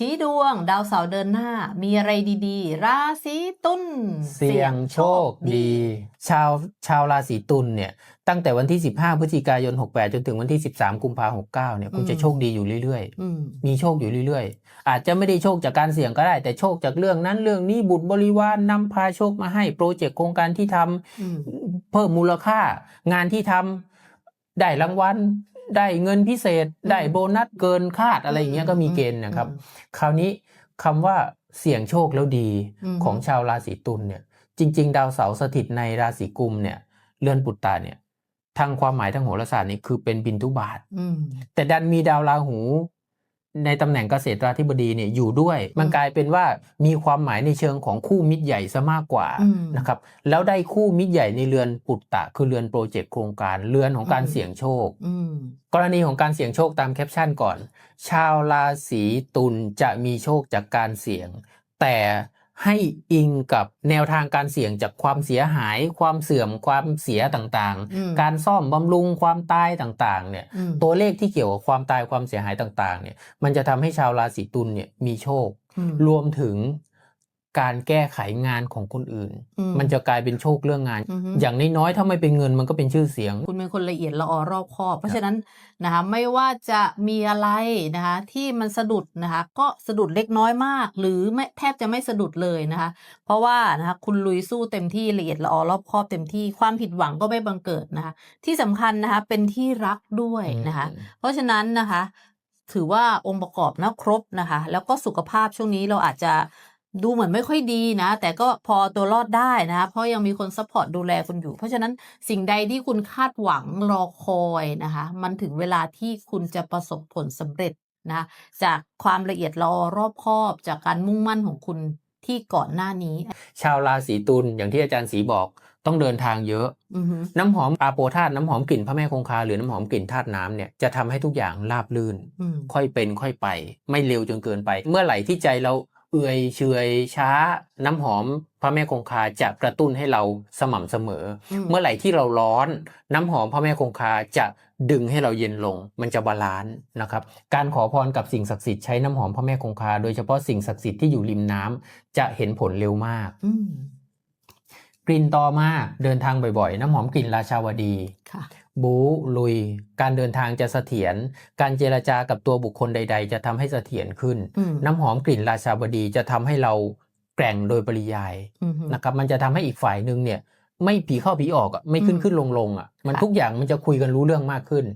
ชี้ดวง ดาวเสาร์เดินหน้า มีอะไรดีๆ ราศีตุลเสี่ยงโชคดี ชาวชาวราศีตุลเนี่ย ตั้งแต่วันที่ 15พฤศจิกายน 68 จนถึงวันที่ 13 กุมภาพันธ์69 เนี่ยคุณจะโชคดีอยู่เรื่อยอืมๆมีโชคอยู่เรื่อยๆ อาจจะไม่ได้โชคจากการเสี่ยงก็ได้ แต่โชคจากเรื่องนั้นเรื่องนี้บุตรบริวารนนำพาโชคมาให้โปรเจกต์โครงการที่ทำอืมเพิ่มมูลค่างานที่ทำได้รางวัล ได้เงินพิเศษ ได้โบนัสเกินคาดอะไรอย่างเงี้ยก็มีเกณฑ์นะครับ คราวนี้คำว่าเสี่ยงโชคแล้วดีอืมของชาวราศีตุลเนี่ย จริง ๆ ดาวเสาร์สถิตในราศีกุมเนี่ยเรือนปุตตะเนี่ยทางความหมายทางโหราศาสตร์นี่คือเป็นบินทุบาทอืมแต่ดันมีดาวราหู ในตำแหน่งเกษตราธิบดีเนี่ยอยู่ด้วย มันกลายเป็นว่ามีความหมายในเชิงของคู่มิตรใหญ่ซะมากกว่าอืมนะครับแล้วได้คู่มิตรใหญ่ในเรือนปุตตะ คือเรือนโปรเจกต์โครงการเรือนของการอืมเสี่ยงโชคอืมกรณีของการเสี่ยงโชคตามแคปชั่นก่อน ชาวราศีตุลจะมีโชคจากการเสี่ยง แต่ ให้อิงกับแนวทางการเสี่ยงจากความเสียหาย ความเสื่อมความเสียต่างอืมๆการซ่อมบำรุงความตายต่างๆเนี่ยอืมตัวเลขที่เกี่ยวกับความตายความเสียหายต่างๆเนี่ยมันจะทำให้ชาวราศีตุลเนี่ยมีโชคอืมรวมถึง การแก้ไขงานของคนอื่นอืมมันจะกลายเป็นโชคเรื่องงานอือฮึอย่างน้อยๆถ้าไม่เป็นเงินมันก็เป็นชื่อเสียง คุณเป็นคนละเอียดละออรอบคอบ เพราะฉะนั้นนะคะไม่ว่าจะมีอะไรนะคะที่มันสะดุดนะคะก็สะดุดเล็กน้อยมาก หรือไม่แทบจะไม่สะดุดเลยนะคะเพราะว่านะคะคุณลุยสู้เต็มที่ละเอียดละออรอบคอบเต็มที่ความผิดหวังก็ไม่บังเกิดนะคะที่สำคัญนะคะเป็นที่รักด้วยนะคะเพราะฉะนั้นนะคะถือว่าองค์ประกอบนะครบนะคะ แล้วก็สุขภาพช่วงนี้เราอาจจะ ดูเหมือนไม่ค่อยดีนะ แต่ก็พอตัวรอดได้นะคะเพราะยังมีคนซัพพอร์ตดูแลคุณอยู่ เพราะฉะนั้นสิ่งใดที่คุณคาดหวังรอคอยนะคะ มันถึงเวลาที่คุณจะประสบผลสำเร็จนะจากความละเอียดรอรอบคอบ จากการมุ่งมั่นของคุณที่ก่อนหน้านี้ ชาวราศีตุลอย่างที่อาจารย์สีบอกต้องเดินทางเยอะอือฮึน้ำหอมอาโปธาตุน้ำหอมกลิ่นพระแม่คงคาหรือน้ำหอมกลิ่นธาตุน้ำเนี่ยจะทำให้ทุกอย่างราบลื่นอืมค่อยเป็นค่อยไป ไม่เร็วจนเกินไป เมื่อไหร่ที่ใจเรา เอื่อยเฉอยช้า น้ำหอมพระแม่คงคาจะกระตุ้นให้เราสม่ำเสมออืมเมื่อไหร่ที่เราร้อน น้ำหอมพระแม่คงคาจะดึงให้เราเย็นลง มันจะบาลานซ์นะครับ การขอพรกับสิ่งศักดิ์สิทธิ์ใช้น้ำหอมพระแม่คงคา โดยเฉพาะสิ่งศักดิ์สิทธิ์ที่อยู่ริมน้ำจะเห็นผลเร็วมากอืมกลิ่นต่อมาเดินทางบ่อยๆ น้ำหอมกลิ่นราชาวดีค่ะ บู ลุย การเดินทางจะเสถียร การเจรจากับตัวบุคคลใด ๆ จะทำให้เสถียรขึ้นอืมน้ำหอมกลิ่นราชาวดีจะทำให้เราแกร่งโดยปริยายอือฮึนะครับ มันจะทำให้อีกฝ่ายหนึ่งเนี่ย ไม่ผีเข้าผีออกอะไม่ขึ้นอืมขึ้นลงลงๆอะมันค่ะทุกอย่างมันจะคุยกันรู้เรื่องมากขึ้น